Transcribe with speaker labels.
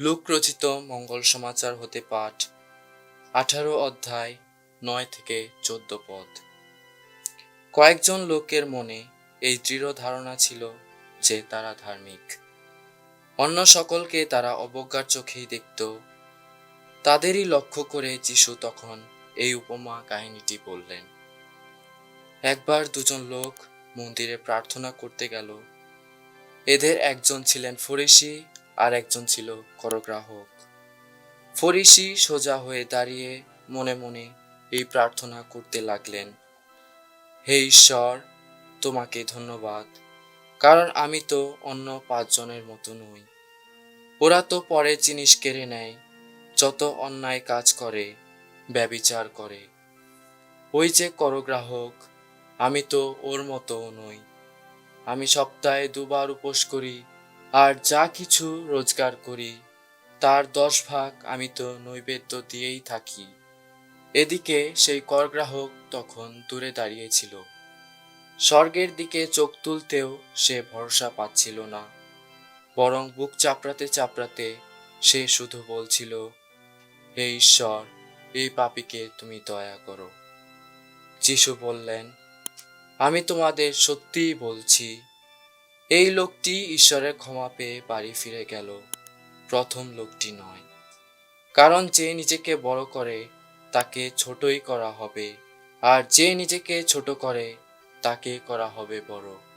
Speaker 1: লোক রচিত মঙ্গল সমাচার হতে পাঠ, আঠারো অধ্যায় নয় থেকে চোদ্দ পদ। কয়েকজন লোকের মনে এই দৃঢ় ধারণা ছিল যে তারা ধার্মিক। অন্য সকলকে তারা অবজ্ঞার চোখেই দেখত। তাদেরই লক্ষ্য করে যিশু তখন এই উপমা কাহিনীটি বললেন। একবার দুজন লোক মন্দিরে প্রার্থনা করতে গেল। এদের একজন ছিলেন ফরিসি আর একজন ছিল করগ্রাহক। ফরিসি সোজা হয়ে দাঁড়িয়ে মনে মনে এই প্রার্থনা করতে লাগলেন, হে ঈশ্বর, তোমাকে ধন্যবাদ, কারণ আমি তো অন্য পাঁচজনের মতো নই। ওরা তো পরের জিনিস কেড়ে নেয়, যত অন্যায় কাজ করে, ব্যবিচার করে। ওই যে করগ্রাহক, আমি তো ওর মতো নই। আমি সপ্তাহে দুবার উপোস করি আর যা কিছু রোজগার করি, তার দশ ভাগ আমি তো নৈবেদ্য দিয়েই থাকি। এদিকে সেই করগ্রাহক তখন দূরে দাঁড়িয়েছিল। স্বর্গের দিকে চোখ তুলতেও সে ভরসা পাচ্ছিল না। বরং বুক চাপড়াতে চাপড়াতে সে শুধু বলছিল, হে ঈশ্বর, এই পাপীকে তুমি দয়া করো। যিশু বললেন, আমি তোমাদের সত্যিই বলছি এই লোকটি ঈশ্বরের ক্ষমা পেয়ে বাড়ি ফিরে গেল। প্রথম লোকটি নয়। কারণ যে নিজেকে বড় করে, তাকে ছোটই করা হবে। আর যে নিজেকে ছোট করে তাকে করা হবে বড়।